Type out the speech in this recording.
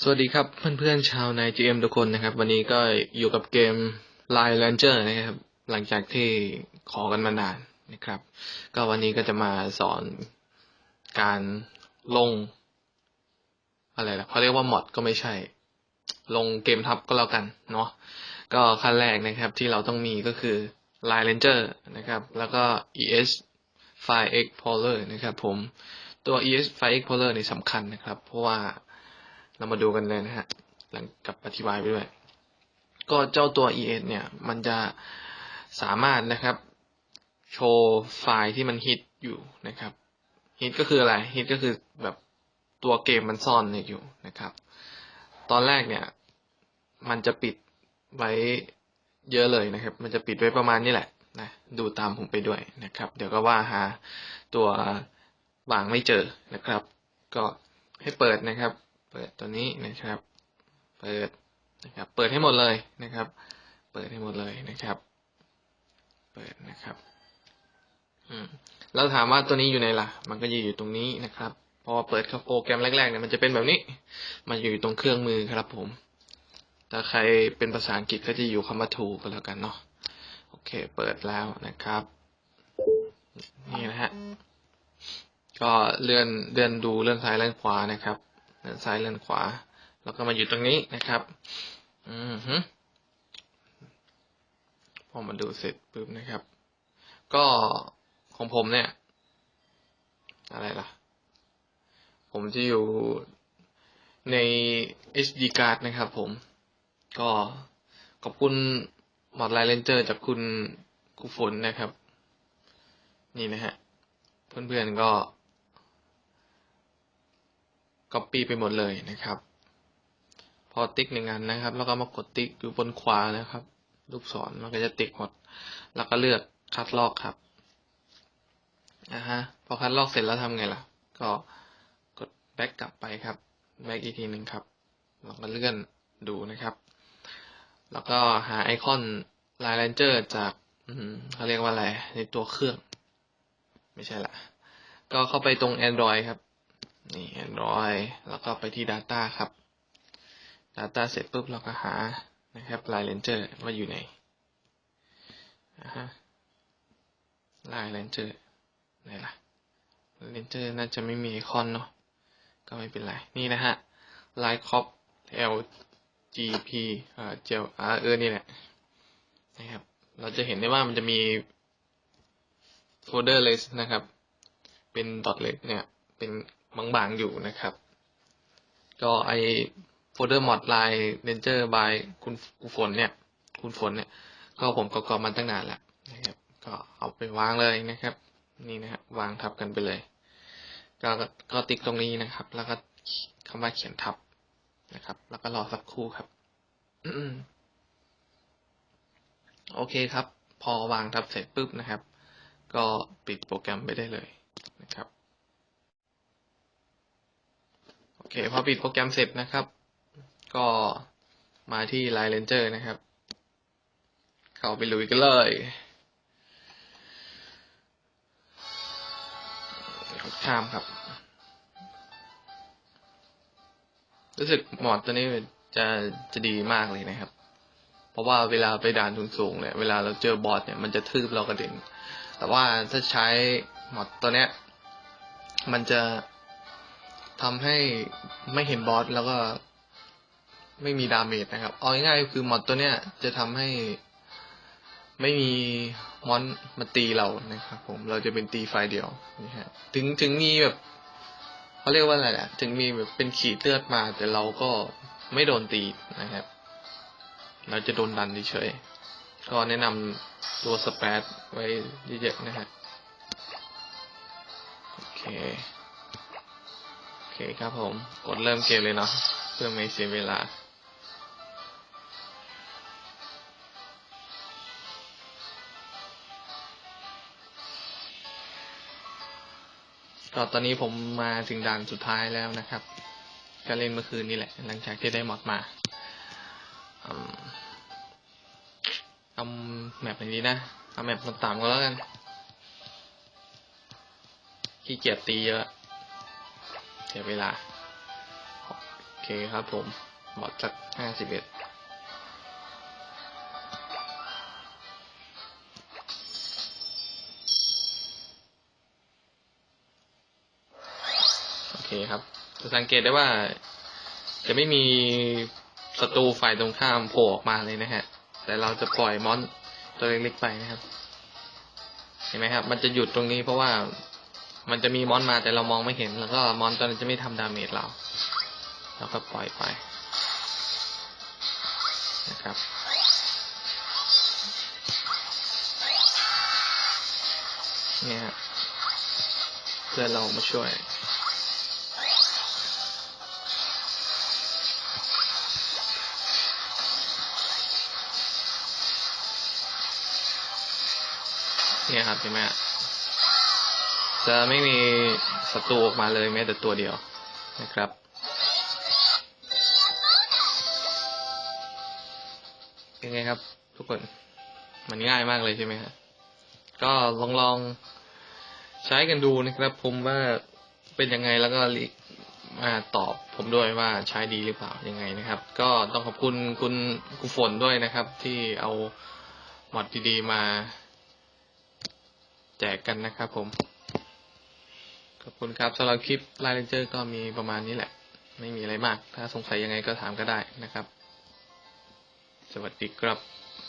สวัสดีครับเพื่อนๆชาวใน GM ทุกคนนะครับ วันนี้ก็อยู่กับเกม Line Ranger นะครับ หลังจากที่ขอกันมานานนะครับ ก็วันนี้ก็จะมาสอนการลง อะไรล่ะเขาเรียกว่า mod ก็ไม่ใช่ ลงเกมทับก็แล้วกันเนาะก็ขั้นแรกนะครับที่เราต้องมีก็คือ Line Ranger นะครับ แล้วก็ ES File Explorer นะครับผมตัว ES File Explorer นี่สำคัญนะครับ เพราะว่า เรามาดูกันเลยนะฮะ หลังกับอธิบายไปด้วย ก็เจ้าตัว ES เนี่ย มันจะสามารถนะครับ โชว์ไฟล์ที่มันฮิตอยู่นะครับฮิตก็คืออะไรฮิตก็คือแบบตัวเกมมันซ่อนอยู่นะครับ ตอนแรกเนี่ย มันจะปิดไว้เยอะเลยนะครับ มันจะปิดไว้ประมาณนี้แหละนะดูตามผมไปด้วยนะครับ เดี๋ยวก็ว่าหาตัววางไม่เจอนะครับ ก็ให้เปิดนะครับ เปิดตัวนี้นะครับ เปิดนะครับ เปิดให้หมดเลยนะครับ เปิดให้หมดเลยนะครับ เปิดนะครับอืมแล้วถามว่าตัวนี้อยู่ไหนล่ะ มันก็อยู่อยู่ตรงนี้นะครับ พอเปิดข้าโปรแกรมแรกๆเนี่ยมันจะเป็นแบบนี้ มันอยู่ตรงเครื่องมือครับผม ถ้าใครเป็นภาษาอังกฤษก็จะอยู่คำว่า to ก็แล้วกันเนาะ โอเค เปิดแล้วนะครับ นี่นะฮะ ก็เลื่อนเลื่อนดูเลื่อนซ้ายเลื่อนขวานะครับ เลื่อนซ้ายเลื่อนขวา แล้วก็มาอยู่ตรงนี้นะครับ อือฮึพอมาดูเสร็จปุ๊บนะครับ ก็ของผมเนี่ย อะไรล่ะ ผมจะอยู่ใน SD card นะครับผม ก็ขอบคุณมอดไลน์เลนเจอร์จากคุณครูฝนนะครับ นี่นะฮะ เพื่อนๆก็ copy ไปหมดเลยนะครับ พอติ๊กหนึ่งอันนะครับ แล้วก็มากดติ๊กอยู่บนขวานะครับ ลูกศรมันก็จะติ๊กหมด แล้วก็เลือกคัดลอกครับอ่าฮะพอคัดลอกเสร็จแล้วทำไงล่ะ ก็กดแบ็กกลับไปครับแบ็กอีกทีหนึ่งครับเราก็เลื่อนดูนะครับ แล้วก็หาไอคอน Line Ranger จากเขาเรียกว่าอะไรในตัวเครื่อง ไม่ใช่ละ ก็เข้าไปตรง Android ครับ นี่ Android แล้วก็ไปที่ Data ครับ Data เสร็จปุ๊บเราก็หานะครับ Line Ranger ว่าอยู่ไหนอ่าฮะ Line Ranger ไหนล่ะ Ranger น่าจะไม่มีไอคอนเนาะก็ไม่เป็นไร นี่นะฮะ Line Cop L G P เอ่อเจลอ่าเออนี่แหละนะครับ เราจะเห็นได้ว่ามันจะมีโฟลเดอร์ list นะครับ เป็น dot list เนี่ย เป็น บางๆอยู่นะครับ ก็ไอโฟลเดอร์มอดไลน์เรนเจอร์บายคุณคุณฝนเนี่ย คุณฝนเนี่ย ก็ผมก็กรอบมันตั้งนานแล้วนะครับ ก็เอาไปวางเลยนะครับ นี่นะครับวางทับกันไปเลย ก็ก็ติ๊กตรงนี้นะครับ แล้วก็คำว่าเขียนทับนะครับ แล้วก็รอสักครู่ครับโอเคครับ พอวางทับเสร็จปุ๊บนะครับ ก็ปิดโปรแกรมไปได้เลยนะครับ โอ เคพอปิดโปรแกรมเสร็จนะครับ ก็มาที่ Line Ranger นะครับ เข้าไปลุยกันเลยข้ามครับ รู้สึกหมอดตัวนี้จะจะดีมากเลยนะครับ เพราะว่าเวลาไปด่านสูงๆเนี่ยเวลาเราเจอบอสเนี่ยมันจะทืบเรากระเด็น แต่ว่าถ้าใช้หมอดตัวเนี้ย มันจะ ทำให้ไม่เห็นบอสแล้วก็ไม่มีดาเมจนะครับ เอาง่ายๆคือมอดตัวเนี้ยจะทำให้ไม่มีมอนมาตีเรานะครับ ผมเราจะเป็นตีไฟเดียวนี่ฮะถึงถึงมีแบบเขาเรียกว่าอะไรอะถึงมีแบบเป็นขีดเลือดมา แต่เราก็ไม่โดนตีนะครับ เราจะโดนดันเฉยๆก็แนะนำตัวสเปซไว้เยอะๆนะฮะโอเค อเคครับผม กดเริ่มเกมเลยเนาะเพื่อไม่เสียเวลา ก็ตอนนี้ผมมาถึงด่านสุดท้ายแล้วนะครับก็เล่นเมื่อคืนนี่แหละ หลังจากที่ได้มอดมาอืมเอาแมปไหนดีนะ เอาแมปต่ำๆก็แล้วกัน ขี้เกียจตีเยอะ สียเวลา โอเคครับผมบอดสักห้าสิบเอ็ดโอเคครับ จะสังเกตได้ว่า จะไม่มีศัตรูฝ่ายตรงข้ามโผล่ออกมาเลยนะฮะ แต่เราจะปล่อยมอนตัวเล็กๆไปนะครับ เห็นไหมครับ มันจะหยุดตรงนี้เพราะว่า มันจะมีมอนมาแต่เรามองไม่เห็น แล้วก็มอนตัวนั้นจะไม่ทำดาเมจเรา เราก็ปล่อยไปนะครับ เนี่ยฮะเพื่อนเรามาช่วยเนี่ยครับเห็นไหมฮะ จะไม่มีศัตรูออกมาเลยแม้แต่ตัวเดียวนะครับ เป็นไงครับทุกคน มันง่ายมากเลยใช่ไหมครับก็ลองลองใช้กันดูนะครับผมว่าเป็นยังไงแล้วก็มาตอบผมด้วยว่าใช้ดีหรือเปล่ายังไงนะครับ ก็ต้องขอบคุณคุณกุฝนด้วยนะครับ ที่เอาหมอดดีๆมาแจกกันนะครับผม คุณครับสำหรับคลิปไลน์เลนเจอร์ก็มีประมาณนี้แหละ ไม่มีอะไรมาก ถ้าสงสัยยังไงก็ถามก็ได้นะครับ สวัสดีครับ